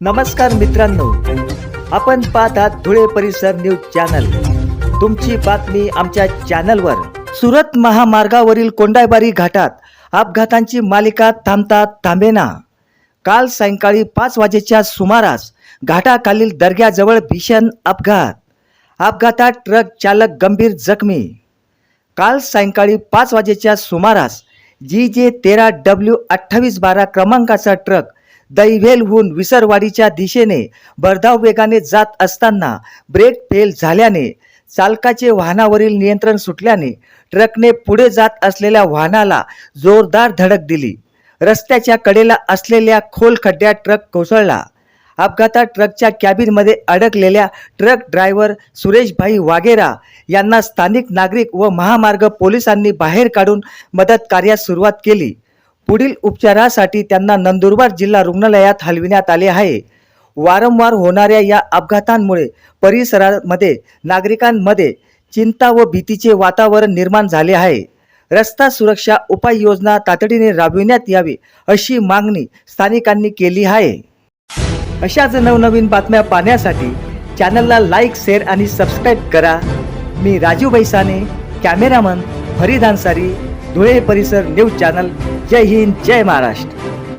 नमस्कार मित्रांनो. आपण पाहत आहात धुळे परिसर न्यूज चॅनल. तुमची बातमी आमच्या चॅनलवर. सुरत महामार्गावरील कोंडाईबारी घाटात अपघातांची मालिका थांबता थांबेना. काल सायंकाळी पाच वाजेच्या सुमारास घाटाखालील दर्ग्याजवळ भीषण अपघात. अपघातात ट्रक चालक गंभीर जखमी. काल सायंकाळी पाच वाजेच्या सुमारास जी जे तेरा डब्ल्यू अठ्ठावीस बारा क्रमांकाचा ट्रक दैवेलहून विसरवाडीच्या दिशेने भरधाव वेगाने जात असताना ब्रेक फेल झाल्याने चालकाचे वाहनावरील नियंत्रण सुटल्याने ट्रकने पुढे जात असलेल्या वाहनाला जोरदार धडक दिली. रस्त्याच्या कडेला असलेल्या खोल खड्ड्यात ट्रक कोसळला. अपघातात ट्रकच्या कॅबिनमध्ये अडकलेल्या ट्रक ड्रायव्हर सुरेशभाई वाघेरा यांना स्थानिक नागरिक व महामार्ग पोलिसांनी बाहेर काढून मदत कार्यास सुरुवात केली. पुढील उपचारासाठी त्यांना नंदुरबार जिल्हा रुग्णालयात हलविण्यात आले आहे. वारंवार होणाऱ्या या अपघातांमुळे परिसरामध्ये नागरिकांमध्ये चिंता व भीतीचे वातावरण निर्माण झाले आहे. रस्ता सुरक्षा उपाययोजना तातडीने राबविण्यात यावी अशी मागणी स्थानिकांनी केली आहे. अशाच नवनवीन बातम्या पाहण्यासाठी चॅनलला लाईक शेअर आणि सबस्क्राईब करा. मी राजू बैसाने कॅमेरामन फरीद अन्सारी. धुळे परिसर न्यूज चॅनल. जय हिंद जय महाराष्ट्र.